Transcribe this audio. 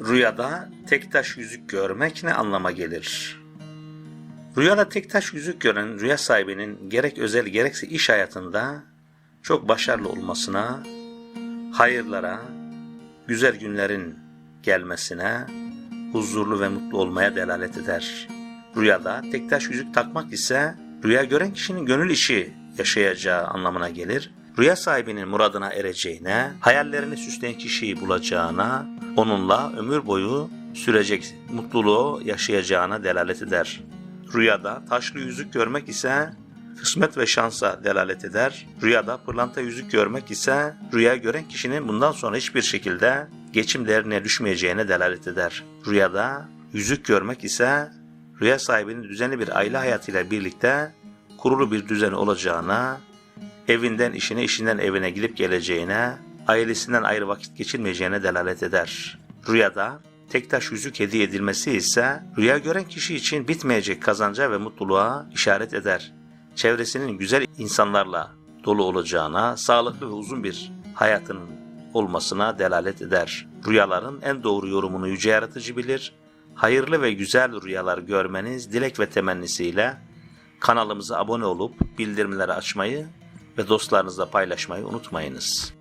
Rüyada tek taş yüzük görmek ne anlama gelir? Rüyada tek taş yüzük gören rüya sahibinin gerek özel gerekse iş hayatında çok başarılı olmasına, hayırlara, güzel günlerin gelmesine, huzurlu ve mutlu olmaya delalet eder. Rüyada tek taş yüzük takmak ise rüya gören kişinin gönül işi yaşayacağı anlamına gelir. Rüya sahibinin muradına ereceğine, hayallerini süsleyen kişiyi bulacağına, onunla ömür boyu sürecek mutluluğu yaşayacağına delalet eder. Rüyada taşlı yüzük görmek ise kısmet ve şansa delalet eder. Rüyada pırlanta yüzük görmek ise rüya gören kişinin bundan sonra hiçbir şekilde geçim değerine düşmeyeceğine delalet eder. Rüyada yüzük görmek ise rüya sahibinin düzenli bir aile hayatıyla birlikte kurulu bir düzen olacağına, evinden işine, işinden evine gidip geleceğine, ailesinden ayrı vakit geçirmeyeceğine delalet eder. Rüyada tek taş yüzük hediye edilmesi ise rüya gören kişi için bitmeyecek kazanca ve mutluluğa işaret eder. Çevresinin güzel insanlarla dolu olacağına, sağlıklı ve uzun bir hayatının olmasına delalet eder. Rüyaların en doğru yorumunu yüce yaratıcı bilir. Hayırlı ve güzel rüyalar görmeniz dilek ve temennisiyle kanalımıza abone olup bildirimleri açmayı ve dostlarınızla paylaşmayı unutmayınız.